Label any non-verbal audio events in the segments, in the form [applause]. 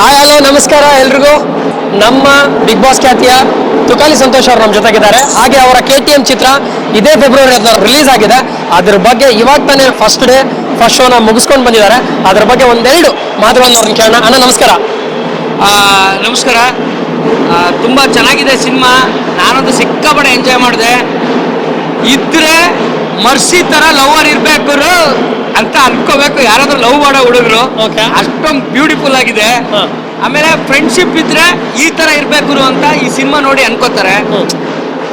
Hi hello ನಮಸ್ಕಾರ ಎಲ್ರಿಗೂ. ನಮ್ಮ ಬಿಗ್ ಬಾಸ್ ಖ್ಯಾತಿಯ ತುಕಾಲಿ ಸಂತೋಷ್ ಅವರು ನಮ್ಮ ಜೊತೆಗಿದ್ದಾರೆ. ಹಾಗೆ ಅವರ ಕೆ ಟಿ ಎಂ ಚಿತ್ರ ಇದೇ ಫೆಬ್ರವರಿ ಹದಿನಾರು ರಿಲೀಸ್ ಆಗಿದೆ. ಅದ್ರ ಬಗ್ಗೆ ಇವಾಗ ತಾನೇ ಫಸ್ಟ್ ಡೇ ಫಸ್ಟ್ ಶೋನ ಮುಗಿಸ್ಕೊಂಡು ಬಂದಿದ್ದಾರೆ. ಅದ್ರ ಬಗ್ಗೆ ಒಂದೆರಡು ಮಾತುಗಳನ್ನು ಅವ್ರನ್ನ ಕೇಳೋಣ. ಅಣ್ಣ, ನಮಸ್ಕಾರ. ನಮಸ್ಕಾರ. ತುಂಬ ಚೆನ್ನಾಗಿದೆ ಸಿನಿಮಾ. ನಾನಂತೂ ಸಿಕ್ಕಾಪಡೆ ಎಂಜಾಯ್ ಮಾಡಿದೆ. ಇದ್ರೆ ಮರ್ಸಿ ತರ ಲವರ್ ಇರ್ಬೇಕು. ಅಂತ ಅನ್ಕೋಬೇಕು ಯಾರಾದ್ರೂ ಲವ್ ಮಾಡೋ ಹುಡುಗರು Okay. ಅಷ್ಟೊಂದು ಬ್ಯೂಟಿಫುಲ್ ಆಗಿದೆ. ಹಾ. ಆಮೇಲೆ ಫ್ರೆಂಡ್ಶಿಪ್ ಇದ್ರೆ ಈ ತರ ಇರ್ಬೇಕು ಅಂತ ಈ ಸಿನಿಮಾ ನೋಡಿ ಅನ್ಕೋತಾರೆ.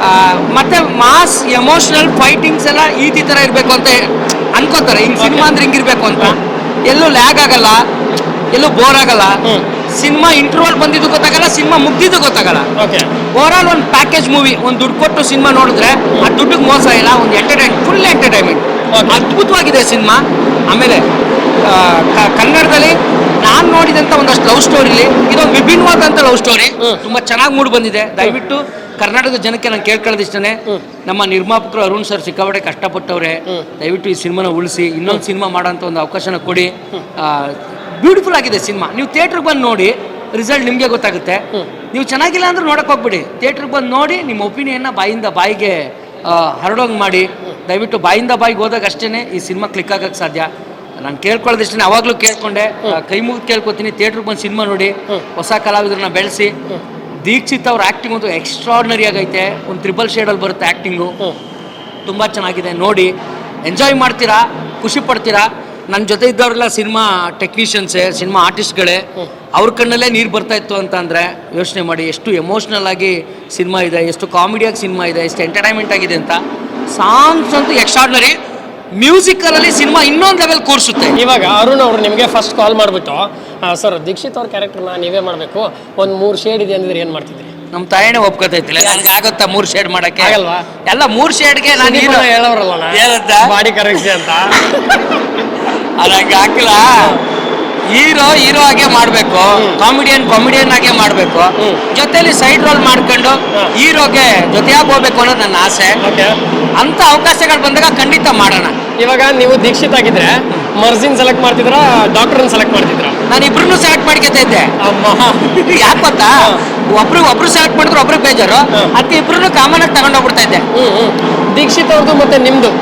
ಆ, ಮತ್ತೆ ಮಾಸ್ ಎಮೋಷನಲ್ ಫೈಟಿಂಗ್ಸ್ ಎಲ್ಲ ಈ ತರ ಇರ್ಬೇಕು ಅಂತ ಅನ್ಕೋತಾರೆ. ಹಿಂಗ್ ಸಿನಿಮಾ ಅಂದ್ರೆ ಹಿಂಗಿರ್ಬೇಕು ಅಂತ. ಎಲ್ಲೂ ಲ್ಯಾಗ್ ಆಗಲ್ಲ ಎಲ್ಲೂ ಬೋರ್ ಆಗಲ್ಲ. ಹ್ಮ್. ಸಿನಿಮಾ ಇಂಟರ್ವಲ್ ಬಂದಿದ್ದು ಗೊತ್ತಾಗಲ್ಲ ಸಿನಿಮಾ ಮುಗ್ದಿದ್ದು ಗೊತ್ತಾಗಲ್ಲ. ಓಕೆ ಓವರ್ ಆಲ್ ಒಂದು ಪ್ಯಾಕೇಜ್ ಮೂವಿ ಒಂದು ದುಡ್ಡು ಕೊಟ್ಟು ಸಿನಿಮಾ ನೋಡಿದ್ರೆ ಆ ದುಡ್ಡಿಗೆ ಮೋಸ ಇಲ್ಲ ಒಂದು ಎಂಟರ್ಟೈನ್ ಫುಲ್ ಎಂಟರ್ಟೈನ್ಮೆಂಟ್. ಅದ್ಭುತವಾಗಿದೆ ಸಿನಿಮಾ. ಆಮೇಲೆ ಕನ್ನಡದಲ್ಲಿ ನಾನು ನೋಡಿದಂಥ ಒಂದಷ್ಟು ಲವ್ ಸ್ಟೋರಿಲಿ ಇದೊಂದು ವಿಭಿನ್ನವಾದಂಥ ಲವ್ ಸ್ಟೋರಿ. ತುಂಬ ಚೆನ್ನಾಗಿ ಮೂಡಿ ಬಂದಿದೆ. ದಯವಿಟ್ಟು ಕರ್ನಾಟಕದ ಜನಕ್ಕೆ ನಾನು ಕೇಳ್ಕೊಳ್ಳೋದು ಇಷ್ಟನೇ ನಮ್ಮ ನಿರ್ಮಾಪಕರು ಅರುಣ್ ಸರ್ ಸಿಕ್ಕಾಪಟ್ಟೆ ಕಷ್ಟಪಟ್ಟವ್ರೆ. ದಯವಿಟ್ಟು ಈ ಸಿನಿಮಾನ ಉಳಿಸಿ ಇನ್ನೊಂದು ಸಿನಿಮಾ ಮಾಡೋಂಥ ಒಂದು ಅವಕಾಶನ ಕೊಡಿ. ಬ್ಯೂಟಿಫುಲ್ ಆಗಿದೆ ಸಿನಿಮಾ. ನೀವು ಥಿಯೇಟ್ರಿಗೆ ಬಂದು ನೋಡಿ ರಿಸಲ್ಟ್ ನಿಮಗೆ ಗೊತ್ತಾಗುತ್ತೆ. ನೀವು ಚೆನ್ನಾಗಿಲ್ಲ ಅಂದ್ರೆ ನೋಡಕ್ ಹೋಗ್ಬಿಡಿ. ಥಿಯೇಟ್ರಿಗೆ ಬಂದು ನೋಡಿ ನಿಮ್ಮ ಒಪಿನಿಯನ್ನ ಬಾಯಿಂದ ಬಾಯಿಗೆ ಹರಡೋಂಗೆ ಮಾಡಿ. ದಯವಿಟ್ಟು ಬಾಯಿಂದ ಬಾಯಿಗೆ ಹೋದಾಗ ಅಷ್ಟೇ ಈ ಸಿನಿಮಾ ಕ್ಲಿಕ್ ಆಗಕ್ಕೆ ಸಾಧ್ಯ. ನಾನು ಕೇಳ್ಕೊಳ್ಳೋದಿಷ್ಟೇ ಅವಾಗಲೂ ಕೇಳ್ಕೊಂಡೆ. ಕೈ ಮುಗಿದು ಕೇಳ್ಕೊತೀನಿ ಥಿಯೇಟ್ರಿಗೆ ಬಂದು ಸಿನಿಮಾ ನೋಡಿ. ಹೊಸ ಕಲಾವಿದರನ್ನ ಬೆಳೆಸಿ. ದೀಕ್ಷಿತ್ ಅವ್ರ ಆ್ಯಕ್ಟಿಂಗ್ ಒಂದು ಎಕ್ಸ್ಟ್ರಾರ್ಡಿನರಿ ಆಗೈತೆ. ಒಂದು ತ್ರಿಬಲ್ ಶೇಡಲ್ಲಿ ಬರುತ್ತೆ ಆ್ಯಕ್ಟಿಂಗು ತುಂಬ ಚೆನ್ನಾಗಿದೆ ನೋಡಿ. ಎಂಜಾಯ್ ಮಾಡ್ತೀರಾ? ಖುಷಿ ಪಡ್ತೀರಾ? ನನ್ನ ಜೊತೆ ಇದ್ದವ್ರೆಲ್ಲ ಸಿನಿಮಾ ಟೆಕ್ನಿಷಿಯನ್ಸೇ ಸಿನಿಮಾ ಆರ್ಟಿಸ್ಟ್ಗಳೇ. ಅವ್ರ ಕಣ್ಣಲ್ಲೇ ನೀರು ಬರ್ತಾ ಇತ್ತು ಅಂತ ಅಂದರೆ ಯೋಚನೆ ಮಾಡಿ ಎಷ್ಟು ಎಮೋಷ್ನಲ್ ಆಗಿ ಸಿನಿಮಾ ಇದೆ ಎಷ್ಟು ಕಾಮಿಡಿಯಾಗಿ ಸಿನಿಮಾ ಇದೆ ಎಷ್ಟು ಎಂಟರ್ಟೈನ್ಮೆಂಟ್ ಆಗಿದೆ ಅಂತ ಸಾಂಗ್ಸ್ ಅಂತೂ ಮ್ಯೂಸಿಕಲ್ ಮ್ಯೂಸಿಕಲ್ಲಿ ಸಿನಿಮಾ ಇನ್ನೊಂದು ಲೆವೆಲ್ ಕೂರಿಸುತ್ತೆ. ಇವಾಗ ಅರುಣ್ ಅವರು ನಿಮಗೆ ಫಸ್ಟ್ ಕಾಲ್ ಮಾಡಿಬಿಟ್ಟು ಸರ್ ದೀಕ್ಷಿತ್ ಅವ್ರ ಕ್ಯಾರೆಕ್ಟರ್ನ ನೀವೇ ಮಾಡಬೇಕು. ಒಂದು ಮೂರು ಶೇಡ್ ಇದೆ ಅಂದಿದ್ರೆ ಏನು ಮಾಡ್ತಿದ್ರಿ? ನಮ್ಮ ತಾಯಿನೇ ಒಪ್ಕೋತೈತಿಲ್ಲ ನನಗೆ ಆಗುತ್ತಾ ಮೂರು ಶೇಡ್ ಮಾಡಕ್ಕೆ? ಆಗಲ್ವಾ? ಎಲ್ಲ ಮೂರು ಶೇಡ್ಗೆ ನಾನು ಏನು ಹೇಳೋರಲ್ಲ ಹೇಳುತ್ತಾ? ಬಾಡಿ ಕರೆಕ್ಸಿ ಅಂತ. [laughs] ಅದಂಗೆ ಹಾಕಿಲ್ಲ ಹೀರೋ ಹೀರೋ ಆಗೇ ಮಾಡಬೇಕು. ಕಾಮಿಡಿಯನ್ ಕಾಮಿಡಿಯನ್ ಆಗೇ ಮಾಡಬೇಕು. ಜೊತೆಯಲ್ಲಿ ಜೊತೆಲಿ ಸೈಡ್ ರೋಲ್ ಮಾಡ್ಕೊಂಡು ಹೀರೋಗೆ ಜೊತೆಯಾಗಿ ಹೋಗ್ಬೇಕು ಅನ್ನೋದು ನನ್ನ ಆಸೆ. ಅಂತ ಅವಕಾಶಗಳು ಬಂದಾಗ ಖಂಡಿತ ಮಾಡೋಣ. ಇವಾಗ ನೀವು ದೀಕ್ಷಿತ್ ಆಗಿದ್ರೆ ಮರ್ಜಿನ್ ಸೆಲೆಕ್ಟ್ ಮಾಡ್ತಿದ್ರ ಡಾಕ್ಟರ್ನ ಸೆಲೆಕ್ಟ್ ಮಾಡ್ತಿದ್ರ? ನಾನು ಇಬ್ರು ಸೆಲೆಕ್ಟ್ ಮಾಡ್ಕೊತಾ ಇದ್ದೆ. ಅಮ್ಮ. ಯಾಕೆ ಗೊತ್ತಾ? ಒಬ್ರು ಒಬ್ರು ಸೆಲೆಕ್ಟ್ ಮಾಡಿದ್ರು ಒಬ್ರು ಬೇಜಾರು. ಅದಕ್ಕೆ ಇಬ್ರು ಕಾಮನ್ ಆಗಿ ತಗೊಂಡೋಗ್ಬಿಡ್ತಾ ಇದ್ದೆ. ದೀಕ್ಷಿತ್ ಅವ್ರದ್ದು ಮತ್ತೆ ನಿಮ್ದು?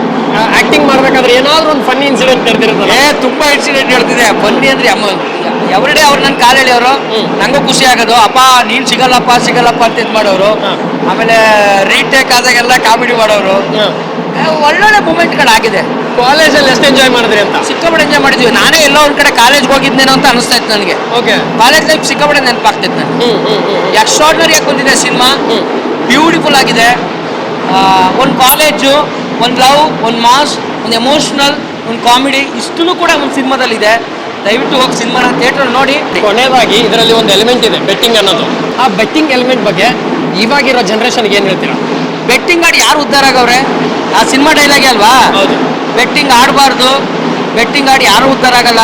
ಆಕ್ಟಿಂಗ್ ಮಾಡ್ಬೇಕಾದ್ರೆ ಏನಾದ್ರು ಒಂದು ಫನ್ನಿ ಇನ್ಸಿಡೆಂಟ್ ನಡೆದಿರುತ್ತಲ್ಲ? ಏ ತುಂಬಾ ಇನ್ಸಿಡೆಂಟ್ ಹೇಳ್ತಿದೆ ಫನ್ನಿ ಅಂದ್ರೆ ಅಮ್ಮ. ಎವ್ರಿಡೇ ಅವ್ರು ನನ್ನ ಕಾಲ್ ಎಳೆಯೋರು ಹ್ಮ್. ನಂಗೂ ಖುಷಿ ಆಗೋದು. ಅಪ್ಪ ನೀನ್ ಸಿಗಲ್ಲಪ್ಪ ಸಿಗಲ್ಲಪ್ಪ ಅಂತ ಇದ್ ಮಾಡೋರು. ಆಮೇಲೆ ರೀಟೇಕ್ ಆದಾಗೆಲ್ಲ ಕಾಮಿಡಿ ಮಾಡೋರು. ಒಳ್ಳೊಳ್ಳೆ ಮೂಮೆಂಟ್ಗಳಾಗಿದೆ ಕಾಲೇಜಲ್ಲಿ ಎಷ್ಟು ಎಂಜಾಯ್ ಮಾಡಿದ್ರಿ ಅಂತ? ಸಿಕ್ಕಾಪಟ್ಟೆ ಎಂಜಾಯ್ ಮಾಡಿದ್ವಿ. ನಾನೇ ಎಲ್ಲೋ ಒಂದ್ ಕಡೆ ಕಾಲೇಜ್ ಹೋಗಿದ್ನೇನೋ ಅಂತ ಅನಿಸ್ತಾ ಇತ್ತು ನನಗೆ. ಓಕೆ. ಕಾಲೇಜ್ ಲೈಫ್ ಸಿಕ್ಕಾಪಟ್ಟೆ ನೆನಪಾಗ್ತಿತ್ತು ನನಗೆ. ಎಕ್ಸ್ಟ್ರಾರ್ಡಿನರಿ ಆಗಿ ಬಂದಿದೆ ಸಿನಿಮಾ. ಬ್ಯೂಟಿಫುಲ್ ಆಗಿದೆ. ಒಂದು ಕಾಲೇಜು ಒಂದು ಲವ್ ಒಂದು ಮಾಸ್ ಒಂದು ಎಮೋಷ್ನಲ್ ಒಂದು ಕಾಮಿಡಿ ಇಷ್ಟು ಕೂಡ ಒಂದು ಸಿನಿಮಾದಲ್ಲಿದೆ ದಯವಿಟ್ಟು ಹೋಗಿ ಸಿನಿಮಾ ಥಿಯೇಟರ್ ನೋಡಿ. ಕೊನೆಯದಾಗಿ ಇದರಲ್ಲಿ ಒಂದು ಎಲಿಮೆಂಟ್ ಇದೆ ಬೆಟ್ಟಿಂಗ್ ಅನ್ನೋದು. ಆ ಬೆಟ್ಟಿಂಗ್ ಎಲಿಮೆಂಟ್ ಬಗ್ಗೆ ಇವಾಗಿರೋ ಜನರೇಷನ್ಗೆ ಏನು ಹೇಳ್ತೀರಾ? ಬೆಟ್ಟಿಂಗ್ ಆಡಿ ಯಾರು ಉದ್ಧಾರ ಆಗವ್ರೆ? ಆ ಸಿನಿಮಾ ಡೈಲಾಗೆ ಅಲ್ವಾ? ಹೌದು. ಬೆಟ್ಟಿಂಗ್ ಆಡಬಾರ್ದು. ಬೆಟ್ಟಿಂಗ್ ಆಡಿ ಯಾರು ಉದ್ಧಾರ ಆಗಲ್ಲ.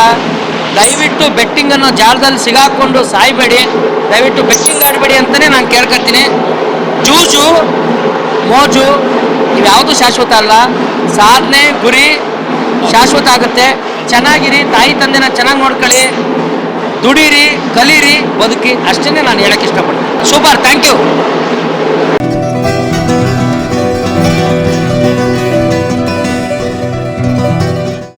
ದಯವಿಟ್ಟು ಬೆಟ್ಟಿಂಗ್ ಅನ್ನೋ ಜಾಲದಲ್ಲಿ ಸಿಗಾಕೊಂಡು ಸಾಯ್ಬೇಡಿ. ದಯವಿಟ್ಟು ಬೆಟ್ಟಿಂಗ್ ಆಡಬೇಡಿ ಅಂತಲೇ ನಾನು ಕೇಳ್ಕೊತೀನಿ ಜೂಜು ಮೋಜು ಇವ್ಯಾವುದು ಶಾಶ್ವತ ಅಲ್ಲ. ಸಾಧನೆ ಗುರಿ ಶಾಶ್ವತ ಆಗುತ್ತೆ. ಚೆನ್ನಾಗಿರಿ, ತಾಯಿ ತಂದೆನ ಚೆನ್ನಾಗಿ ನೋಡ್ಕೊಳ್ಳಿ. ದುಡೀರಿ, ಕಲೀರಿ ಬದುಕಿ ಅಷ್ಟನ್ನೇ ನಾನು ಹೇಳಕ್ಕೆ ಇಷ್ಟಪಡ್ತೀನಿ. Super thank you